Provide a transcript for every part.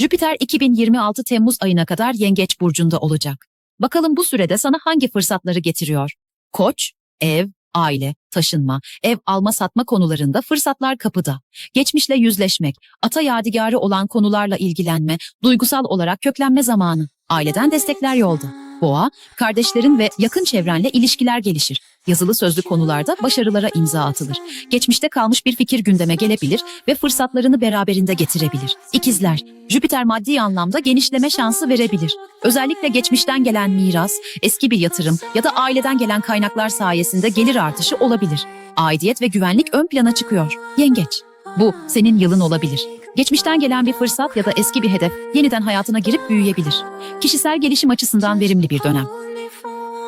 Jüpiter 2026 Temmuz ayına kadar Yengeç burcunda olacak. Bakalım bu sürede sana hangi fırsatları getiriyor? Koç, ev, aile, taşınma, ev alma satma konularında fırsatlar kapıda. Geçmişle yüzleşmek, ata yadigarı olan konularla ilgilenme, duygusal olarak köklenme zamanı. Aileden destekler yolda. Boğa, kardeşlerin ve yakın çevrenle ilişkiler gelişir. Yazılı sözlü konularda başarılara imza atılır. Geçmişte kalmış bir fikir gündeme gelebilir ve fırsatlarını beraberinde getirebilir. İkizler, Jüpiter maddi anlamda genişleme şansı verebilir. Özellikle geçmişten gelen miras, eski bir yatırım ya da aileden gelen kaynaklar sayesinde gelir artışı olabilir. Aidiyet ve güvenlik ön plana çıkıyor. Yengeç, bu senin yılın olabilir. Geçmişten gelen bir fırsat ya da eski bir hedef yeniden hayatına girip büyüyebilir. Kişisel gelişim açısından verimli bir dönem.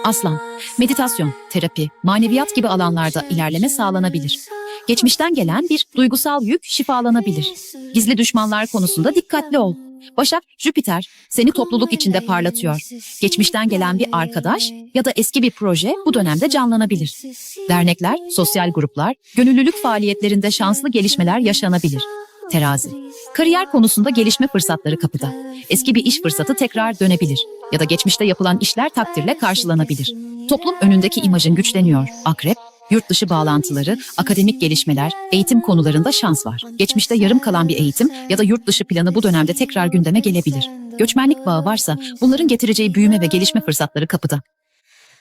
Aslan, meditasyon, terapi, maneviyat gibi alanlarda ilerleme sağlanabilir. Geçmişten gelen bir duygusal yük şifalanabilir. Gizli düşmanlar konusunda dikkatli ol. Başak, Jüpiter seni topluluk içinde parlatıyor. Geçmişten gelen bir arkadaş ya da eski bir proje bu dönemde canlanabilir. Dernekler, sosyal gruplar, gönüllülük faaliyetlerinde şanslı gelişmeler yaşanabilir. Terazi, kariyer konusunda gelişme fırsatları kapıda. Eski bir iş fırsatı tekrar dönebilir ya da geçmişte yapılan işler takdirle karşılanabilir. Toplum önündeki imajın güçleniyor. Akrep, yurt dışı bağlantıları, akademik gelişmeler, eğitim konularında şans var. Geçmişte yarım kalan bir eğitim ya da yurt dışı planı bu dönemde tekrar gündeme gelebilir. Göçmenlik bağı varsa bunların getireceği büyüme ve gelişme fırsatları kapıda.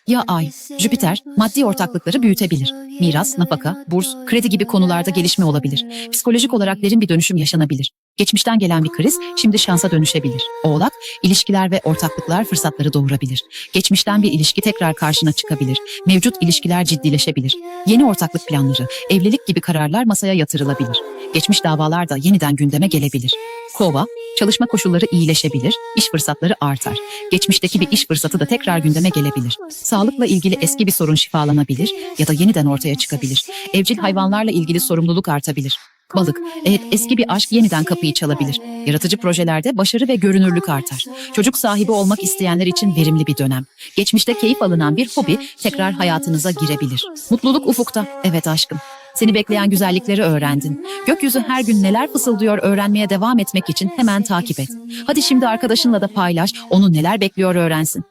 Ya Ay, Jüpiter maddi ortaklıkları büyütebilir. Miras, nafaka, burs, kredi gibi konularda gelişme olabilir. Psikolojik olarak derin bir dönüşüm yaşanabilir. Geçmişten gelen bir kriz şimdi şansa dönüşebilir. Oğlak, ilişkiler ve ortaklıklar fırsatları doğurabilir. Geçmişten bir ilişki tekrar karşına çıkabilir. Mevcut ilişkiler ciddileşebilir. Yeni ortaklık planları, evlilik gibi kararlar masaya yatırılabilir. Geçmiş davalar da yeniden gündeme gelebilir. Kova, çalışma koşulları iyileşebilir, iş fırsatları artar. Geçmişteki bir iş fırsatı da tekrar gündeme gelebilir. Sağlıkla ilgili eski bir sorun şifalanabilir ya da yeniden ortaya çıkabilir. Evcil hayvanlarla ilgili sorumluluk artabilir. Balık, evet eski bir aşk yeniden kapıyı çalabilir. Yaratıcı projelerde başarı ve görünürlük artar. Çocuk sahibi olmak isteyenler için verimli bir dönem. Geçmişte keyif alınan bir hobi tekrar hayatınıza girebilir. Mutluluk ufukta. Evet aşkım. Seni bekleyen güzellikleri öğrendin. Gökyüzü her gün neler fısıldıyor öğrenmeye devam etmek için hemen takip et. Hadi şimdi arkadaşınla da paylaş, onu neler bekliyor öğrensin.